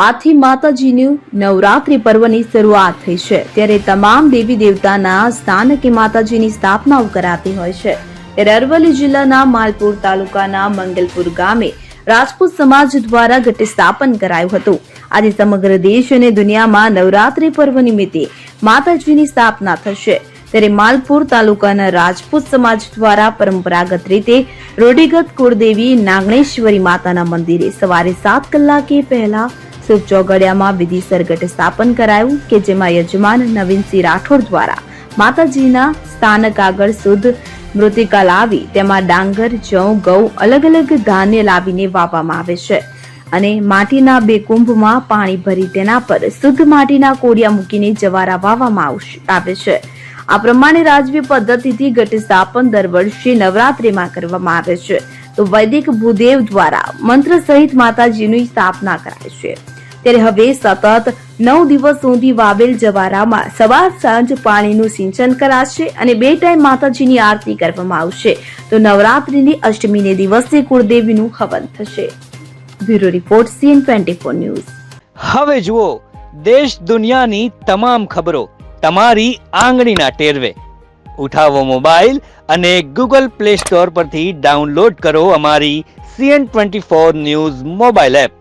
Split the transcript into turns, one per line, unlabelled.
આથી માતાજીની નવરાત્રિ પર્વની શરૂઆત થઈ છે. ત્યારે તમામ દેવી દેવતાના સ્થાનકે માતાજીની સ્થાપનાઓ કરાતી હોય છે. અરવલ્લી જિલ્લાના માલપુર તાલુકાના મંગલપુર ગામે રાજપૂત સમાજ દ્વારા ઘટ સ્થાપન કરાયું હતું. આજે સમગ્ર દેશ અને દુનિયામાં નવરાત્રિ પર્વ નિમિત્તે માતાજીની સ્થાપના થશે. ત્યારે માલપુર તાલુકાના રાજપૂત સમાજ દ્વારા પરંપરાગત રીતે રૂઢિગત કુળદેવી નાગણેશ્વરી માતાના મંદિરે સવારે સાત કલાકે પહેલા શુભ ચોગડિયામાં વિધિ સરગટ સ્થાપન કરાયું કે જેમાં યજમાન નવીનસિંહ રાઠોડ દ્વારા માતાજીના સ્થાનક આગળ શુદ્ધ મૃતિકા લાવી, તેમાં ડાંગર, જવ ઘઉં અલગ અલગ ધાન્ય લાવીને વાવવામાં આવે છે. અને માટીના બે કુંભમાં પાણી ભરી તેના પર શુદ્ધ માટીના કોડિયા મૂકીને જવારા વાવવામાં આવે છે. આ પ્રમાણે રાજવી પદ્ધતિથી ઘટ સ્થાપન દર વર્ષે નવરાત્રિમાં કરવામાં આવે છે. તો વૈદિક ભૂદેવ દ્વારા મંત્ર સહિત માતાજીની સ્થાપના કરાય છે. ત્યારે હવે સતત નવ દિવસ સુધી વાવેલ જવારામાં સવાર સાંજ પાણીનું સિંચન કરાશે અને બે ટાઈમ માતાજીની આરતી કરવામાં આવશે. તો નવરાત્રિની અષ્ટમીને દિવસે કુળદેવીનું હવન થશે. Bureau report CN twenty four news.
હવે જુઓ, દેશ દુનિયાની તમામ ખબરો તમારી આંગળીના ટેરવે. ઉઠાવો મોબાઈલ અને ગૂગલ પ્લે સ્ટોર પરથી ડાઉનલોડ કરો અમારી CN twenty four news mobile app.